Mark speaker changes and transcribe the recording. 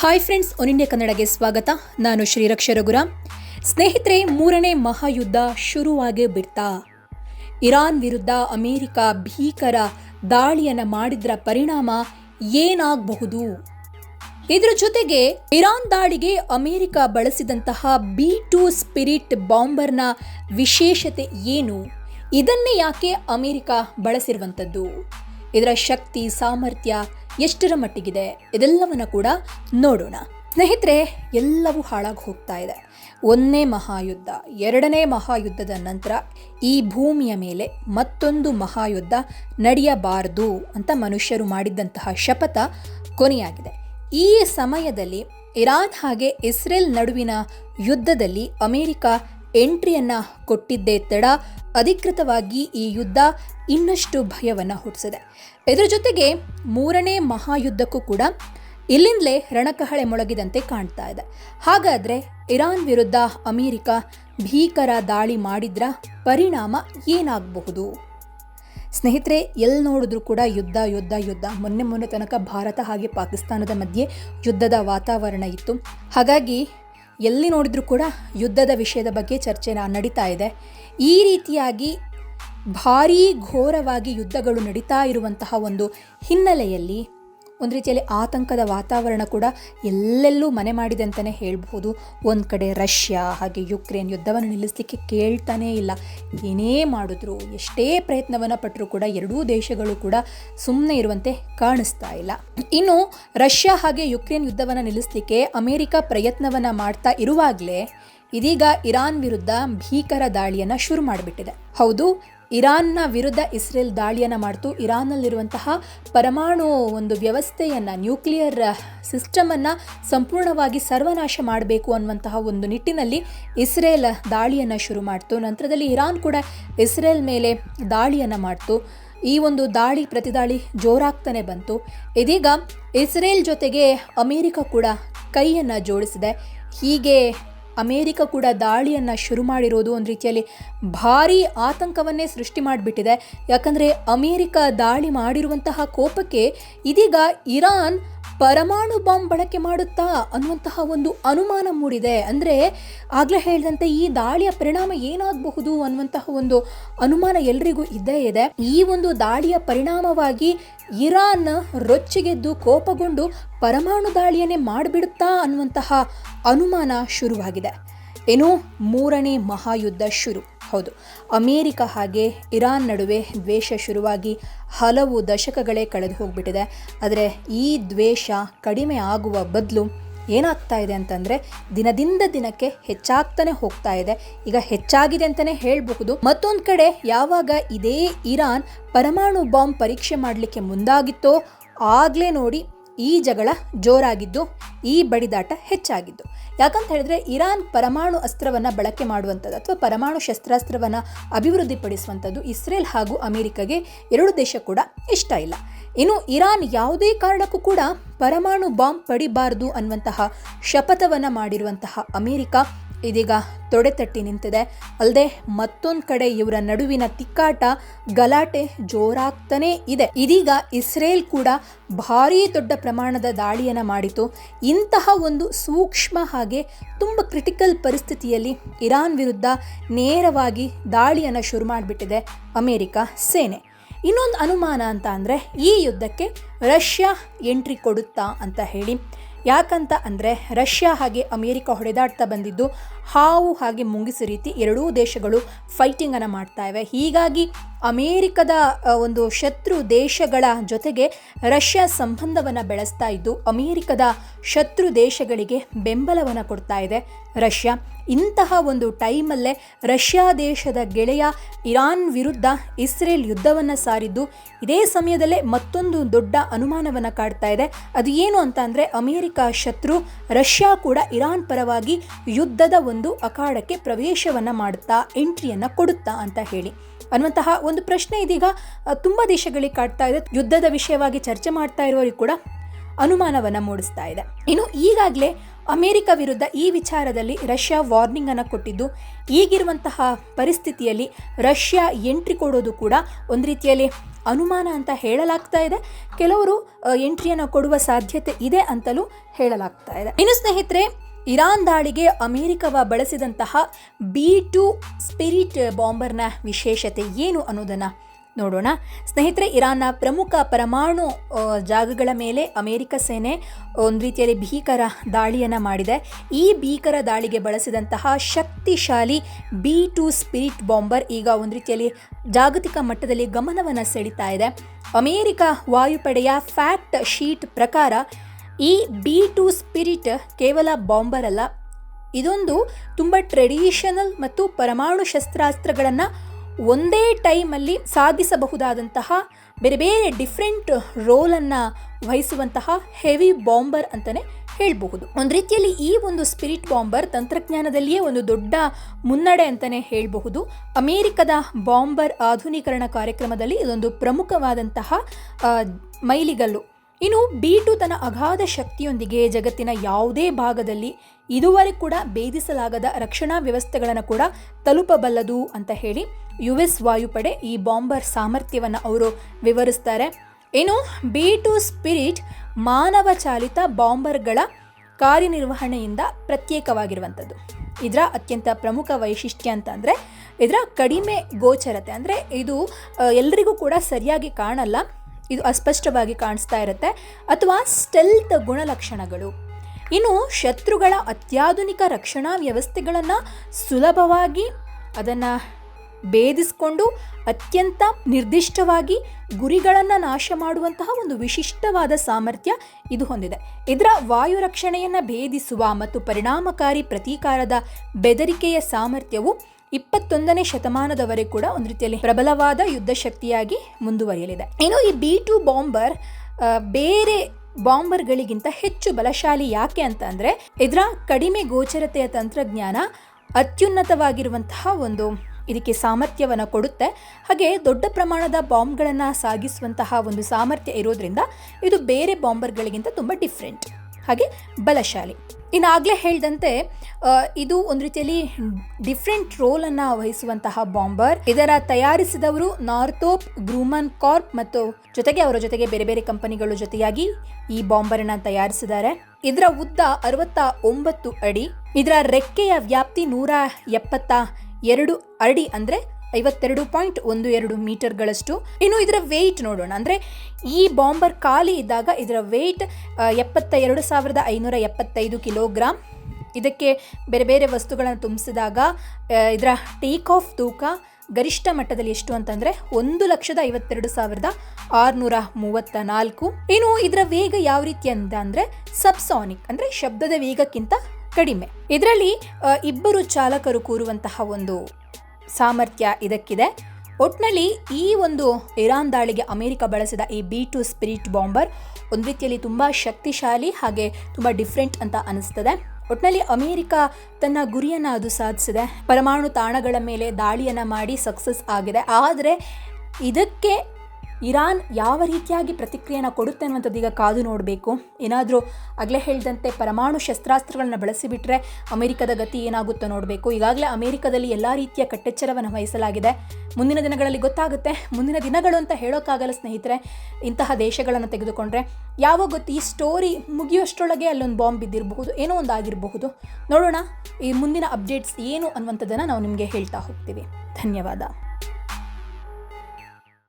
Speaker 1: Hi friends one India ಕನ್ನಡಗೆ ಸ್ವಾಗತ. ನಾನು ಶ್ರೀರಕ್ಷ ರಘುರಾಮ್. ಸ್ನೇಹಿತರೆ, ಮೂರನೇ ಮಹಾಯುದ್ಧ ಶುರುವಾಗೇ ಬಿಡ್ತಾ. ಇರಾನ್ ವಿರುದ್ಧ ಅಮೆರಿಕ ಭೀಕರ ದಾಳಿಯನ್ನು ಮಾಡಿದ್ರ ಪರಿಣಾಮ ಏನಾಗಬಹುದು? ಇದರ ಜೊತೆಗೆ ಇರಾನ್ ದಾಳಿಗೆ ಅಮೆರಿಕ ಬಳಸಿದಂತಹ ಬಿ ಟು ಸ್ಪಿರಿಟ್ ಬಾಂಬರ್ನ ವಿಶೇಷತೆ ಏನು? ಇದನ್ನೇ ಯಾಕೆ ಅಮೆರಿಕ ಬಳಸಿರುವಂಥದ್ದು? ಇದರ ಶಕ್ತಿ, ಸಾಮರ್ಥ್ಯ ಎಷ್ಟರ ಮಟ್ಟಿಗಿದೆ? ಇದೆಲ್ಲವನ್ನ ಕೂಡ ನೋಡೋಣ. ಸ್ನೇಹಿತರೆ, ಎಲ್ಲವೂ ಹಾಳಾಗಿ ಹೋಗ್ತಾ ಇದೆ. ಒಂದನೇ ಮಹಾಯುದ್ಧ, ಎರಡನೇ ಮಹಾಯುದ್ಧದ ನಂತರ ಈ ಭೂಮಿಯ ಮೇಲೆ ಮತ್ತೊಂದು ಮಹಾಯುದ್ಧ ನಡೆಯಬಾರದು ಅಂತ ಮನುಷ್ಯರು ಮಾಡಿದ್ದಂತಹ ಶಪಥ ಕೊನೆಯಾಗಿದೆ. ಈ ಸಮಯದಲ್ಲಿ ಇರಾನ್ ಹಾಗೆ ಇಸ್ರೇಲ್ ನಡುವಿನ ಯುದ್ಧದಲ್ಲಿ ಅಮೆರಿಕ ಎಂಟ್ರಿಯನ್ನ ಕೊಟ್ಟಿದ್ದೇ ತಡ ಅಧಿಕೃತವಾಗಿ ಈ ಯುದ್ಧ ಇನ್ನಷ್ಟು ಭಯವನ್ನು ಹುಟ್ಟಿಸಿದೆ. ಇದರ ಜೊತೆಗೆ ಮೂರನೇ ಮಹಾಯುದ್ಧಕ್ಕೂ ಕೂಡ ಇಲ್ಲಿಂದಲೇ ರಣಕಹಳೆ ಮೊಳಗಿದಂತೆ ಕಾಣ್ತಾ ಇದೆ. ಹಾಗಾದರೆ ಇರಾನ್ ವಿರುದ್ಧ ಅಮೆರಿಕ ಭೀಕರ ದಾಳಿ ಮಾಡಿದ್ರ ಪರಿಣಾಮ ಏನಾಗಬಹುದು? ಸ್ನೇಹಿತರೆ ಎಲ್ಲಿ ನೋಡಿದ್ರೂ ಕೂಡ ಯುದ್ಧ ಯುದ್ಧ ಯುದ್ಧ. ಮೊನ್ನೆ ಮೊನ್ನೆ ತನಕ ಭಾರತ ಹಾಗೆ ಪಾಕಿಸ್ತಾನದ ಮಧ್ಯೆ ಯುದ್ಧದ ವಾತಾವರಣ ಇತ್ತು. ಹಾಗಾಗಿ ಎಲ್ಲಿ ನೋಡಿದರೂ ಕೂಡ ಯುದ್ಧದ ವಿಷಯದ ಬಗ್ಗೆ ಚರ್ಚೆ ನಡೀತಾ ಇದೆ. ಈ ರೀತಿಯಾಗಿ ಭಾರೀ ಘೋರವಾಗಿ ಯುದ್ಧಗಳು ನಡೀತಾ ಇರುವಂತಹ ಒಂದು ಹಿನ್ನೆಲೆಯಲ್ಲಿ ಒಂದು ರೀತಿಯಲ್ಲಿ ಆತಂಕದ ವಾತಾವರಣ ಕೂಡ ಎಲ್ಲೆಲ್ಲೂ ಮನೆ ಮಾಡಿದೆ ಅಂತಲೇ ಹೇಳ್ಬೋದು ಒಂದು ಕಡೆ ರಷ್ಯಾ ಹಾಗೆ ಯುಕ್ರೇನ್ ಯುದ್ಧವನ್ನು ನಿಲ್ಲಿಸಲಿಕ್ಕೆ ಕೇಳ್ತಾನೇ ಇಲ್ಲ. ಏನೇ ಮಾಡಿದ್ರು, ಎಷ್ಟೇ ಪ್ರಯತ್ನವನ್ನು ಪಟ್ಟರೂ ಕೂಡ ಎರಡೂ ದೇಶಗಳು ಕೂಡ ಸುಮ್ಮನೆ ಇರುವಂತೆ ಕಾಣಿಸ್ತಾ ಇಲ್ಲ. ಇನ್ನು ರಷ್ಯಾ ಹಾಗೆ ಯುಕ್ರೇನ್ ಯುದ್ಧವನ್ನು ನಿಲ್ಲಿಸಲಿಕ್ಕೆ ಅಮೆರಿಕ ಪ್ರಯತ್ನವನ್ನು ಮಾಡ್ತಾ ಇರುವಾಗಲೇ, ಇದೀಗ ಇರಾನ್ ವಿರುದ್ಧ ಭೀಕರ ದಾಳಿಯನ್ನು ಶುರು ಮಾಡಿಬಿಟ್ಟಿದೆ. ಹೌದು ಇರಾನ್ನ ವಿರುದ್ಧ ಇಸ್ರೇಲ್ ದಾಳಿಯನ್ನು ಮಾಡ್ತು. ಇರಾನ್ನಲ್ಲಿರುವಂತಹ ಪರಮಾಣು ಒಂದು ವ್ಯವಸ್ಥೆಯನ್ನು, ನ್ಯೂಕ್ಲಿಯರ್ ಸಿಸ್ಟಮನ್ನು ಸಂಪೂರ್ಣವಾಗಿ ಸರ್ವನಾಶ ಮಾಡಬೇಕು ಅನ್ನುವಂತಹ ಒಂದು ನಿಟ್ಟಿನಲ್ಲಿ ಇಸ್ರೇಲ್ ದಾಳಿಯನ್ನು ಶುರು ಮಾಡ್ತು. ನಂತರದಲ್ಲಿ ಇರಾನ್ ಕೂಡ ಇಸ್ರೇಲ್ ಮೇಲೆ ದಾಳಿಯನ್ನು ಮಾಡ್ತು. ಈ ಒಂದು ದಾಳಿ, ಪ್ರತಿದಾಳಿ ಜೋರಾಗ್ತಾನೆ ಬಂತು. ಇದೀಗ ಇಸ್ರೇಲ್ ಜೊತೆಗೆ ಅಮೇರಿಕ ಕೂಡ ಕೈಯನ್ನು ಜೋಡಿಸಿದೆ. ಹೀಗೆ ಅಮೇರಿಕ ಕೂಡ ದಾಳಿಯನ್ನು ಶುರು ಮಾಡಿರೋದು ಒಂದು ರೀತಿಯಲ್ಲಿ ಭಾರೀ ಆತಂಕವನ್ನೇ ಸೃಷ್ಟಿ ಮಾಡಿಬಿಟ್ಟಿದೆ. ಯಾಕಂದರೆ ಅಮೇರಿಕ ದಾಳಿ ಮಾಡಿರುವಂತಹ ಕೋಪಕ್ಕೆ ಇದೀಗ ಇರಾನ್ ಪರಮಾಣು ಬಾಂಬ್ ಬಳಕೆ ಮಾಡುತ್ತಾ ಅನ್ನುವಂತಹ ಒಂದು ಅನುಮಾನ ಮೂಡಿದೆ. ಅಂದರೆ ಆಗಲೇ ಹೇಳಿದಂತೆ ಈ ದಾಳಿಯ ಪರಿಣಾಮ ಏನಾಗಬಹುದು ಅನ್ನುವಂತಹ ಒಂದು ಅನುಮಾನ ಎಲ್ರಿಗೂ ಇದ್ದೇ ಇದೆ. ಈ ಒಂದು ದಾಳಿಯ ಪರಿಣಾಮವಾಗಿ ಇರಾನ್ ರೊಚ್ಚಿಗೆದ್ದು ಕೋಪಗೊಂಡು ಪರಮಾಣು ದಾಳಿಯನ್ನೇ ಮಾಡಿಬಿಡುತ್ತಾ ಅನ್ನುವಂತಹ ಅನುಮಾನ ಶುರುವಾಗಿದೆ. ಏನು ಮೂರನೇ ಮಹಾಯುದ್ಧ ಶುರು. ಹೌದು. ಅಮೇರಿಕ ಹಾಗೆ ಇರಾನ್ ನಡುವೆ ದ್ವೇಷ ಶುರುವಾಗಿ ಹಲವು ದಶಕಗಳೇ ಕಳೆದು ಹೋಗಿಬಿಟ್ಟಿದೆ. ಆದರೆ ಈ ದ್ವೇಷ ಕಡಿಮೆ ಆಗುವ ಬದಲು ಏನಾಗ್ತಾ ಇದೆ ಅಂತಂದರೆ ದಿನದಿಂದ ದಿನಕ್ಕೆ ಹೆಚ್ಚಾಗ್ತಾನೆ ಹೋಗ್ತಾ ಇದೆ. ಈಗ ಹೆಚ್ಚಾಗಿದೆ ಅಂತಲೇ ಹೇಳಬಹುದು. ಮತ್ತೊಂದು ಕಡೆ ಯಾವಾಗ ಇದೇ ಇರಾನ್ ಪರಮಾಣು ಬಾಂಬ್ ಪರೀಕ್ಷೆ ಮಾಡಲಿಕ್ಕೆ ಮುಂದಾಗಿತ್ತೋ ಆಗಲೇ ನೋಡಿ ಈ ಜಗಳ ಜೋರಾಗಿದ್ದು, ಈ ಬಡಿದಾಟ ಹೆಚ್ಚಾಗಿದ್ದು. ಯಾಕಂತ ಹೇಳಿದ್ರೆ ಇರಾನ್ ಪರಮಾಣು ಅಸ್ತ್ರವನ್ನು ಬಳಕೆ ಮಾಡುವಂಥದ್ದು ಅಥವಾ ಪರಮಾಣು ಶಸ್ತ್ರಾಸ್ತ್ರವನ್ನು ಅಭಿವೃದ್ಧಿಪಡಿಸುವಂಥದ್ದು ಇಸ್ರೇಲ್ ಹಾಗೂ ಅಮೆರಿಕಗೆ ಎರಡು ದೇಶ ಕೂಡ ಇಷ್ಟ ಇಲ್ಲ. ಇನ್ನು ಇರಾನ್ ಯಾವುದೇ ಕಾರಣಕ್ಕೂ ಕೂಡ ಪರಮಾಣು ಬಾಂಬ್ ಪಡಿಬಾರದು ಅನ್ನುವಂತಹ ಶಪಥವನ್ನು ಮಾಡಿರುವಂತಹ ಅಮೆರಿಕ ಇದೀಗ ತೊಡೆತಟ್ಟಿ ನಿಂತಿದೆ. ಅಲ್ಲದೆ ಮತ್ತೊಂದು ಕಡೆ ಇವರ ನಡುವಿನ ತಿಕ್ಕಾಟ ಗಲಾಟೆ ಜೋರಾಗ್ತಾನೇ ಇದೆ. ಇದೀಗ ಇಸ್ರೇಲ್ ಕೂಡ ಭಾರೀ ದೊಡ್ಡ ಪ್ರಮಾಣದ ದಾಳಿಯನ್ನು ಮಾಡಿತು. ಇಂತಹ ಒಂದು ಸೂಕ್ಷ್ಮ ಹಾಗೆ ತುಂಬ ಕ್ರಿಟಿಕಲ್ ಪರಿಸ್ಥಿತಿಯಲ್ಲಿ ಇರಾನ್ ವಿರುದ್ಧ ನೇರವಾಗಿ ದಾಳಿಯನ್ನು ಶುರು ಮಾಡಿಬಿಟ್ಟಿದೆ ಅಮೆರಿಕ ಸೇನೆ. ಇನ್ನೊಂದು ಅನುಮಾನ ಅಂತ ಅಂದರೆ ಈ ಯುದ್ಧಕ್ಕೆ ರಷ್ಯಾ ಎಂಟ್ರಿ ಕೊಡುತ್ತಾ ಅಂತ ಹೇಳಿ ಯಾಕಂತ ಅಂದರೆ ರಷ್ಯಾ ಹಾಗೆ ಅಮೇರಿಕ ಹೊಡೆದಾಡ್ತಾ ಬಂದಿದ್ದು ಹಾವು ಹಾಗೆ ಮುಂಗಿಸು ರೀತಿ ಎರಡೂ ದೇಶಗಳು ಫೈಟಿಂಗನ್ನು ಮಾಡ್ತಾ ಇವೆ. ಹೀಗಾಗಿ ಅಮೇರಿಕದ ಒಂದು ಶತ್ರು ದೇಶಗಳ ಜೊತೆಗೆ ರಷ್ಯಾ ಸಂಬಂಧವನ್ನು ಬೆಳೆಸ್ತಾ ಇದ್ದು ಅಮೇರಿಕದ ಶತ್ರು ದೇಶಗಳಿಗೆ ಬೆಂಬಲವನ್ನು ಕೊಡ್ತಾ ಇದೆ. ರಷ್ಯಾ. ಇಂತಹ ಒಂದು ಟೈಮಲ್ಲೇ ರಷ್ಯಾ ದೇಶದ ಗೆಳೆಯ ಇರಾನ್ ವಿರುದ್ಧ ಇಸ್ರೇಲ್ ಯುದ್ಧವನ್ನು ಸಾರಿದ್ದು, ಇದೇ ಸಮಯದಲ್ಲೇ ಮತ್ತೊಂದು ದೊಡ್ಡ ಅನುಮಾನವನ್ನು ಕಾಡ್ತಾ ಇದೆ. ಅದು ಏನು ಅಂತ ಅಂದರೆ, ಅಮೇರಿಕ ಶತ್ರು ರಷ್ಯಾ ಕೂಡ ಇರಾನ್ ಪರವಾಗಿ ಯುದ್ಧದ ಒಂದು ಅಖಾಡಕ್ಕೆ ಪ್ರವೇಶವನ್ನು ಮಾಡುತ್ತಾ ಎಂಟ್ರಿಯನ್ನು ಕೊಡುತ್ತಾ ಅಂತ ಹೇಳಿ. ಅನ್ನುವಂತಹ ಒಂದು ಪ್ರಶ್ನೆ ಇದೀಗ ತುಂಬ ದೇಶಗಳಿಗೆ ಕಾಡ್ತಾ ಇದೆ. ಯುದ್ಧದ ವಿಷಯವಾಗಿ ಚರ್ಚೆ ಮಾಡ್ತಾ ಇರೋರಿಗೆ ಕೂಡ ಅನುಮಾನವನ್ನು ಮೂಡಿಸ್ತಾ ಇದೆ. ಇನ್ನು ಈಗಾಗಲೇ ಅಮೆರಿಕ ವಿರುದ್ಧ ಈ ವಿಚಾರದಲ್ಲಿ ರಷ್ಯಾ ವಾರ್ನಿಂಗ್ ಅನ್ನು ಕೊಟ್ಟಿದ್ದು, ಈಗಿರುವಂತಹ ಪರಿಸ್ಥಿತಿಯಲ್ಲಿ ರಷ್ಯಾ ಎಂಟ್ರಿ ಕೊಡೋದು ಕೂಡ ಒಂದು ರೀತಿಯಲ್ಲಿ ಅನುಮಾನ ಅಂತ ಹೇಳಲಾಗ್ತಾ ಇದೆ. ಕೆಲವರು ಎಂಟ್ರಿಯನ್ನು ಕೊಡುವ ಸಾಧ್ಯತೆ ಇದೆ ಅಂತಲೂ ಹೇಳಲಾಗ್ತಾ ಇದೆ. ಇನ್ನು ಸ್ನೇಹಿತರೆ, ಇರಾನ್ ದಾಳಿಗೆ ಅಮೆರಿಕವ ಬಳಸಿದಂತಹ ಬಿ ಟು ಸ್ಪಿರಿಟ್ ಬಾಂಬರ್ನ ವಿಶೇಷತೆ ಏನು ಅನ್ನೋದನ್ನು ನೋಡೋಣ. ಸ್ನೇಹಿತರೆ, ಇರಾನ್ನ ಪ್ರಮುಖ ಪರಮಾಣು ಜಾಗಗಳ ಮೇಲೆ ಅಮೆರಿಕ ಸೇನೆ ಒಂದು ರೀತಿಯಲ್ಲಿ ಭೀಕರ ದಾಳಿಯನ್ನು ಮಾಡಿದೆ. ಈ ಭೀಕರ ದಾಳಿಗೆ ಬಳಸಿದಂತಹ ಶಕ್ತಿಶಾಲಿ ಬಿ ಟು ಸ್ಪಿರಿಟ್ ಬಾಂಬರ್ ಈಗ ಒಂದು ರೀತಿಯಲ್ಲಿ ಜಾಗತಿಕ ಮಟ್ಟದಲ್ಲಿ ಗಮನವನ್ನು ಸೆಳೀತಾ ಇದೆ. ಅಮೇರಿಕ ವಾಯುಪಡೆಯ ಫ್ಯಾಕ್ಟ್ ಶೀಟ್ ಪ್ರಕಾರ ಈ ಬಿ ಟು ಸ್ಪಿರಿಟ್ ಕೇವಲ ಬಾಂಬರ್ ಅಲ್ಲ, ಇದೊಂದು ತುಂಬ ಟ್ರೆಡಿಷನಲ್ ಮತ್ತು ಪರಮಾಣು ಶಸ್ತ್ರಾಸ್ತ್ರಗಳನ್ನು ಒಂದೇ ಟೈಮಲ್ಲಿ ಸಾಧಿಸಬಹುದಾದಂತಹ ಬೇರೆ ಬೇರೆ ಡಿಫ್ರೆಂಟ್ ರೋಲನ್ನು ವಹಿಸುವಂತಹ ಹೆವಿ ಬಾಂಬರ್ ಅಂತಲೇ ಹೇಳಬಹುದು. ಒಂದು ರೀತಿಯಲ್ಲಿ ಈ ಒಂದು ಸ್ಪಿರಿಟ್ ಬಾಂಬರ್ ತಂತ್ರಜ್ಞಾನದಲ್ಲಿಯೇ ಒಂದು ದೊಡ್ಡ ಮುನ್ನಡೆ ಅಂತಲೇ ಹೇಳಬಹುದು. ಅಮೆರಿಕದ ಬಾಂಬರ್ ಆಧುನೀಕರಣ ಕಾರ್ಯಕ್ರಮದಲ್ಲಿ ಇದೊಂದು ಪ್ರಮುಖವಾದಂತಹ ಮೈಲಿಗಲ್ಲು ಇನ್ನು ಬಿ ಟು ತನ್ನ ಅಗಾಧ ಶಕ್ತಿಯೊಂದಿಗೆ ಜಗತ್ತಿನ ಯಾವುದೇ ಭಾಗದಲ್ಲಿ ಇದುವರೆಗೂ ಕೂಡ ಭೇದಿಸಲಾಗದ ರಕ್ಷಣಾ ವ್ಯವಸ್ಥೆಗಳನ್ನು ಕೂಡ ತಲುಪಬಲ್ಲದು ಅಂತ ಹೇಳಿ ಯು ಎಸ್ ವಾಯುಪಡೆ ಈ ಬಾಂಬರ್ ಸಾಮರ್ಥ್ಯವನ್ನು ಅವರು ವಿವರಿಸ್ತಾರೆ. ಇನ್ನು ಬಿ ಟು ಸ್ಪಿರಿಟ್ ಮಾನವ ಚಾಲಿತ ಬಾಂಬರ್ಗಳ ಕಾರ್ಯನಿರ್ವಹಣೆಯಿಂದ ಪ್ರತ್ಯೇಕವಾಗಿರುವಂಥದ್ದು. ಇದರ ಅತ್ಯಂತ ಪ್ರಮುಖ ವೈಶಿಷ್ಟ್ಯ ಅಂತ ಇದರ ಕಡಿಮೆ ಗೋಚರತೆ. ಅಂದರೆ ಇದು ಎಲ್ಲರಿಗೂ ಕೂಡ ಸರಿಯಾಗಿ ಕಾಣಲ್ಲ. ಇದು ಅಸ್ಪಷ್ಟವಾಗಿ ಕಾಣಿಸ್ತಾ ಇರುತ್ತೆ. ಅಥವಾ ಸ್ಟೆಲ್ತ್ ಗುಣಲಕ್ಷಣಗಳು. ಇನ್ನು ಶತ್ರುಗಳ ಅತ್ಯಾಧುನಿಕ ರಕ್ಷಣಾ ವ್ಯವಸ್ಥೆಗಳನ್ನು ಸುಲಭವಾಗಿ ಅದನ್ನು ಭೇದಿಸಿಕೊಂಡು ಅತ್ಯಂತ ನಿರ್ದಿಷ್ಟವಾಗಿ ಗುರಿಗಳನ್ನು ನಾಶ ಮಾಡುವಂತಹ ಒಂದು ವಿಶಿಷ್ಟವಾದ ಸಾಮರ್ಥ್ಯ ಇದು ಹೊಂದಿದೆ. ಇದರ ವಾಯು ರಕ್ಷಣೆಯನ್ನು ಭೇದಿಸುವ ಮತ್ತು ಪರಿಣಾಮಕಾರಿ ಪ್ರತೀಕಾರದ ಬೆದರಿಕೆಯ ಸಾಮರ್ಥ್ಯವು ಇಪ್ಪತ್ತೊಂದನೇ ಶತಮಾನದವರೆಗೆ ಕೂಡ ಒಂದು ರೀತಿಯಲ್ಲಿ ಪ್ರಬಲವಾದ ಯುದ್ಧ ಶಕ್ತಿಯಾಗಿ ಮುಂದುವರಿಯಲಿದೆ. ಇನ್ನು ಈ ಬಿ ಟು ಬಾಂಬರ್ ಬೇರೆ ಬಾಂಬರ್ಗಳಿಗಿಂತ ಹೆಚ್ಚು ಬಲಶಾಲಿ ಯಾಕೆ ಅಂತ ಅಂದರೆ, ಇದರ ಕಡಿಮೆ ಗೋಚರತೆಯ ತಂತ್ರಜ್ಞಾನ ಅತ್ಯುನ್ನತವಾಗಿರುವಂತಹ ಒಂದು ಇದಕ್ಕೆ ಸಾಮರ್ಥ್ಯವನ್ನು ಕೊಡುತ್ತೆ. ಹಾಗೆ ದೊಡ್ಡ ಪ್ರಮಾಣದ ಬಾಂಬ್ಗಳನ್ನು ಸಾಗಿಸುವಂತಹ ಒಂದು ಸಾಮರ್ಥ್ಯ ಇರೋದ್ರಿಂದ ಇದು ಬೇರೆ ಬಾಂಬರ್ಗಳಿಗಿಂತ ತುಂಬ ಡಿಫ್ರೆಂಟ್ ಹಾಗೆ ಬಲಶಾಲಿ. ಇನ್ನಾಗಲೇ ಹೇಳಿದಂತೆ ಇದು ಒಂದು ರೀತಿಯಲ್ಲಿ ಡಿಫ್ರೆಂಟ್ ರೋಲನ್ನು ವಹಿಸುವಂತಹ ಬಾಂಬರ್ ಇದರ ತಯಾರಿಸಿದವರು ನಾರ್ತೋಪ್ ಗ್ರೂಮನ್ ಕಾರ್ಪ್ ಮತ್ತು ಜೊತೆಗೆ ಅವರ ಜೊತೆಗೆ ಬೇರೆ ಬೇರೆ ಕಂಪನಿಗಳು ಜೊತೆಯಾಗಿ ಈ ಬಾಂಬರನ್ನು ತಯಾರಿಸಿದ್ದಾರೆ. ಇದರ ಉದ್ದ ಅರವತ್ತ ಒಂಬತ್ತು ಅಡಿ. ಇದರ ರೆಕ್ಕೆಯ ವ್ಯಾಪ್ತಿ ನೂರ ಎಪ್ಪತ್ತ ಎರಡು ಅಡಿ ಅಂದರೆ ಐವತ್ತೆರಡು ಪಾಯಿಂಟ್ ಒಂದು ಎರಡು ಮೀಟರ್ಗಳಷ್ಟು. ಇನ್ನು ಇದರ ವೆಯ್ಟ್ ನೋಡೋಣ. ಅಂದರೆ ಈ ಬಾಂಬರ್ ಖಾಲಿ ಇದ್ದಾಗ ಇದರ ವೆಯ್ಟ್ ಎಪ್ಪತ್ತ ಎರಡು ಸಾವಿರದ ಐನೂರ ಎಪ್ಪತ್ತೈದು ಕಿಲೋಗ್ರಾಮ್ ಇದಕ್ಕೆ ಬೇರೆ ಬೇರೆ ವಸ್ತುಗಳನ್ನು ತುಂಬಿಸಿದಾಗ ಇದರ ಟೇಕ್ ಆಫ್ ತೂಕ ಗರಿಷ್ಠ ಮಟ್ಟದಲ್ಲಿ ಎಷ್ಟು ಅಂತಂದರೆ ಒಂದು ಲಕ್ಷದ ಐವತ್ತೆರಡು ಸಾವಿರದ ಆರುನೂರ ಮೂವತ್ತ ನಾಲ್ಕು ಇನ್ನು ಇದರ ವೇಗ ಯಾವ ರೀತಿ ಅಂತ ಅಂದರೆ ಸಬ್ಸಾನಿಕ್ ಅಂದರೆ ಶಬ್ದದ ವೇಗಕ್ಕಿಂತ ಕಡಿಮೆ. ಇದರಲ್ಲಿ ಇಬ್ಬರು ಚಾಲಕರು ಕೂರುವಂತಹ ಒಂದು ಸಾಮರ್ಥ್ಯ ಇದಕ್ಕಿದೆ. ಒಟ್ನಲ್ಲಿ ಈ ಒಂದು ಇರಾನ್ ದಾಳಿಗೆ ಅಮೆರಿಕ ಬಳಸಿದ ಈ ಬಿ ಟು ಸ್ಪಿರಿಟ್ ಬಾಂಬರ್ ಒಂದು ರೀತಿಯಲ್ಲಿ ತುಂಬ ಶಕ್ತಿಶಾಲಿ ಹಾಗೆ ತುಂಬ ಡಿಫ್ರೆಂಟ್ ಅಂತ ಅನಿಸ್ತದೆ. ಒಟ್ನಲ್ಲಿ ಅಮೆರಿಕ ತನ್ನ ಗುರಿಯನ್ನು ಅದು ಸಾಧಿಸಿದೆ. ಪರಮಾಣು ತಾಣಗಳ ಮೇಲೆ ದಾಳಿಯನ್ನು ಮಾಡಿ ಸಕ್ಸಸ್ ಆಗಿದೆ. ಆದರೆ ಇದಕ್ಕೆ ಇರಾನ್ ಯಾವ ರೀತಿಯಾಗಿ ಪ್ರತಿಕ್ರಿಯೆನ ಕೊಡುತ್ತೆ ಅನ್ನುವಂಥದ್ದು ಈಗ ಕಾದು ನೋಡಬೇಕು. ಏನಾದರೂ ಆಗಲೇ ಹೇಳಿದಂತೆ ಪರಮಾಣು ಶಸ್ತ್ರಾಸ್ತ್ರಗಳನ್ನ ಬಳಸಿಬಿಟ್ರೆ ಅಮೆರಿಕದ ಗತಿ ಏನಾಗುತ್ತೋ ನೋಡಬೇಕು. ಈಗಾಗಲೇ ಅಮೆರಿಕದಲ್ಲಿ ಎಲ್ಲ ರೀತಿಯ ಕಟ್ಟೆಚ್ಚರವನ್ನು ವಹಿಸಲಾಗಿದೆ. ಮುಂದಿನ ದಿನಗಳಲ್ಲಿ ಗೊತ್ತಾಗುತ್ತೆ. ಮುಂದಿನ ದಿನಗಳು ಅಂತ ಹೇಳೋಕ್ಕಾಗಲ್ಲ ಸ್ನೇಹಿತರೆ, ಇಂತಹ ದೇಶಗಳನ್ನು ತೆಗೆದುಕೊಂಡ್ರೆ. ಯಾವ ಗೊತ್ತು, ಈ ಸ್ಟೋರಿ ಮುಗಿಯೋಷ್ಟರೊಳಗೆ ಅಲ್ಲೊಂದು ಬಾಂಬ್ ಬಿದ್ದಿರಬಹುದು, ಏನೋ ಒಂದು ಆಗಿರಬಹುದು. ನೋಡೋಣ, ಈ ಮುಂದಿನ ಅಪ್ಡೇಟ್ಸ್ ಏನು ಅನ್ನುವಂಥದ್ದನ್ನು ನಾವು ನಿಮಗೆ ಹೇಳ್ತಾ ಹೋಗ್ತೀವಿ. ಧನ್ಯವಾದ.